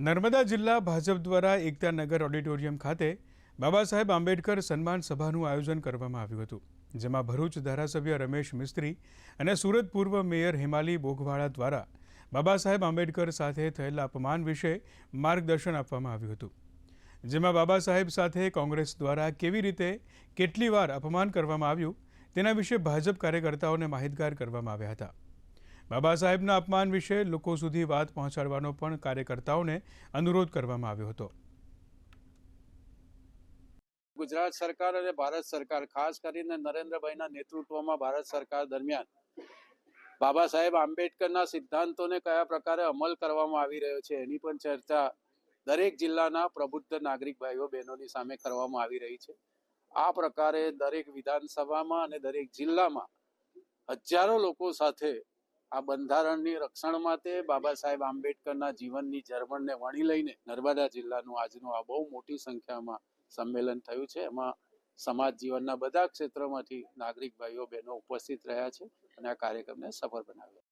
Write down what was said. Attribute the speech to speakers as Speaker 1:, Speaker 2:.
Speaker 1: નર્મદા જિલ્લા ભાજપ દ્વારા એકતા નગર ઓડિટોરિયમ ખાતે બાબા સાહેબ આંબેડકર સન્માન સભાનું આયોજન કરવામાં આવ્યું હતું, જેમાં ભરૂચ ધારાસભ્ય રમેશ મિસ્ત્રી અને સુરત પૂર્વ મેયર હિમાલી બોઘવાળા દ્વારા બાબા સાહેબ આંબેડકર સાથે થયેલા અપમાન વિશે માર્ગદર્શન આપવામાં આવ્યું હતું, જેમાં બાબા સાહેબ સાથે કોંગ્રેસ દ્વારા કેવી રીતે કેટલી વાર અપમાન કરવામાં આવ્યું તેના વિશે ભાજપ કાર્યકર્તાઓને માહિતગાર કરવામાં આવ્યા હતા. બાબા સાહેબના અપમાન વિશે લોકો સુધી વાત પહોંચાડવાનો પણ કાર્યકર્તાઓને અનુરોધ કરવામાં આવ્યો હતો.
Speaker 2: ગુજરાત સરકાર અને ભારત સરકાર, ખાસ કરીને નરેન્દ્રભાઈના નેતૃત્વમાં ભારત સરકાર દરમિયાન બાબા સાહેબ આંબેડકરના સિદ્ધાંતોને કયા પ્રકારે અમલ કરવામાં આવી રહ્યો છે એની પણ ચર્ચા દરેક જિલ્લાના પ્રબુદ્ધ નાગરિક ભાઈઓ બહેનોની સામે કરવામાં આવી રહી છે. આ પ્રકારે દરેક વિધાનસભામાં અને દરેક જિલ્લામાં હજારો લોકો સાથે આ બંધારણની રક્ષણ માટે બાબા સાહેબ આંબેડકરના જીવનની જર્મણને વણી લઈને નર્મદા જિલ્લાનું આજનું આ બહુ મોટી સંખ્યામાં સંમેલન થયું છે. એમાં સમાજ જીવનના બધા ક્ષેત્રોમાંથી નાગરિક ભાઈઓ બહેનો ઉપસ્થિત રહ્યા છે અને આ કાર્યક્રમને સફળ બનાવ્યો